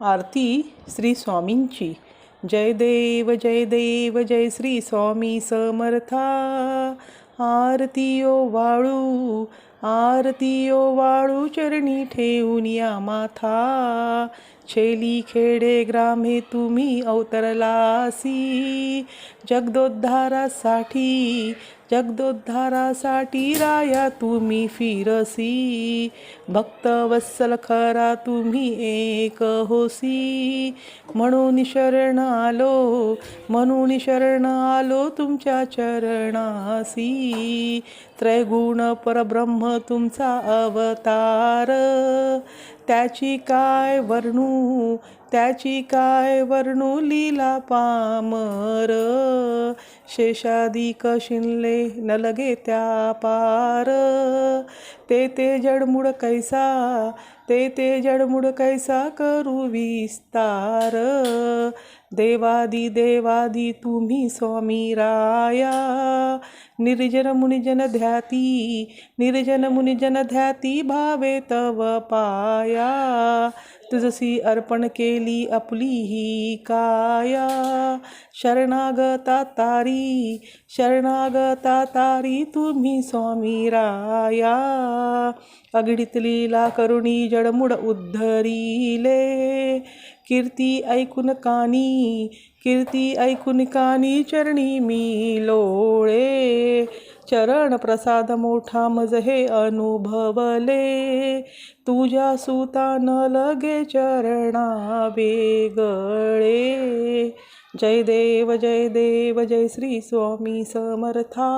आरती श्री स्वामींची. जय देव जय देव जय श्री स्वामी समर्था. आरतीयो वाळू आरतीयो वाळू चरणी ठेवून या माथा. छेली खेडे ग्रामे तुम्ही अवतरलासी. जगदोद्धारासाठी जगदोद्धारासाठी राया तुम्ही फिरसी. भक्त वत्सल खरा तुम्ही एक होसी. म्हणून शरण आलो म्हणून शरण आलो तुमच्या चरणासी. त्रैगुण परब्रह्म तुमचा अवतार. त्याची काय वर्णू त्याची काय वर्णू लीला पामर. शेषादिक शिनले न लगे त्या पार. ते ते जडमुड कैसा ते ते जडमुड कैसा करू विस्तार. देवादी देवादी तुम्ही स्वामी राया. निर्जन मुनिजन ध्याती निर्जन मुनिजन ध्याती भावे तव पाया. तुझसी अर्पण केली आपली ही काया. शरणागता तारी शरणागता तारी तुम्ही स्वामी राया. अगडीत लीला करुणी जडमुड उद्धरिले. कीर्ती ऐकून कानी कीर्ती ऐकून कानी चरणी मी लोळे. चरण प्रसाद मोठा मज हे अनुभवले तुझ्या सुतान लगे चरणा वेगळे जय देव जय देव जय श्री स्वामी समर्था.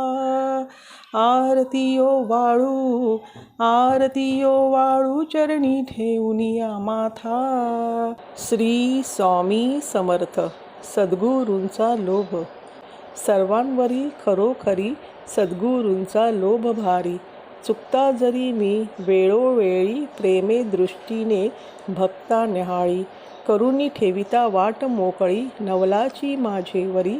आरतीयो वाळू आरतीयो वाळू चरणी ठेवूनिया माथा. श्री स्वामी समर्थ सद्गुरूंचा लोभ. सर्वांवरी खरोखरी सद्गुरूंचा लोभ भारी चुकता जरी मी वेळोवेळी प्रेमे दृष्टीने भक्ता न्याहाळी. करुणी ठेविता वाट मोकळी नवलाची माझेवरी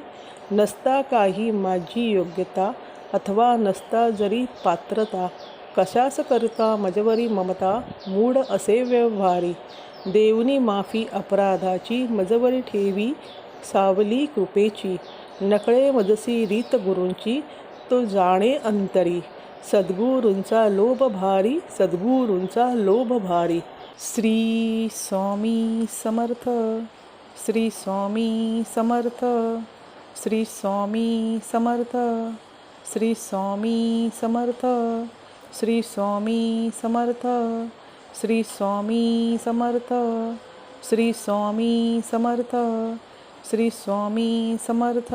नसता काही माझी योग्यता अथवा नसता जरी पात्रता. कशास करता मजवरी ममता मूढ असे व्यवहारी. देवनी माफी अपराधाची मजवरी ठेवी सावली कृपेची. नकळे मजसी रीत गुरूंची तो जाणे अंतरी. सद्गुरूंचा लोभ भारी सद्गुरूंचा लोभ भारी. श्री स्वामी समर्थ श्री स्वामी समर्थ श्री स्वामी समर्थ श्री स्वामी समर्थ श्री स्वामी समर्थ श्री स्वामी समर्थ श्री स्वामी समर्थ श्री स्वामी समर्थ.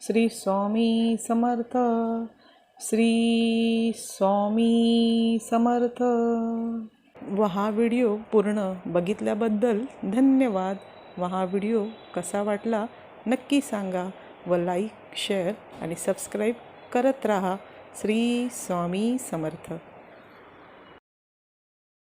श्री स्वामी समर्थ. श्री स्वामी समर्थ. व हा व्हिडिओ पूर्ण बघितल्याबद्दल धन्यवाद. व हा व्हिडिओ कसा वाटला नक्की सांगा व लाईक शेअर आणि सबस्क्राईब करत राहा. श्री स्वामी समर्थ.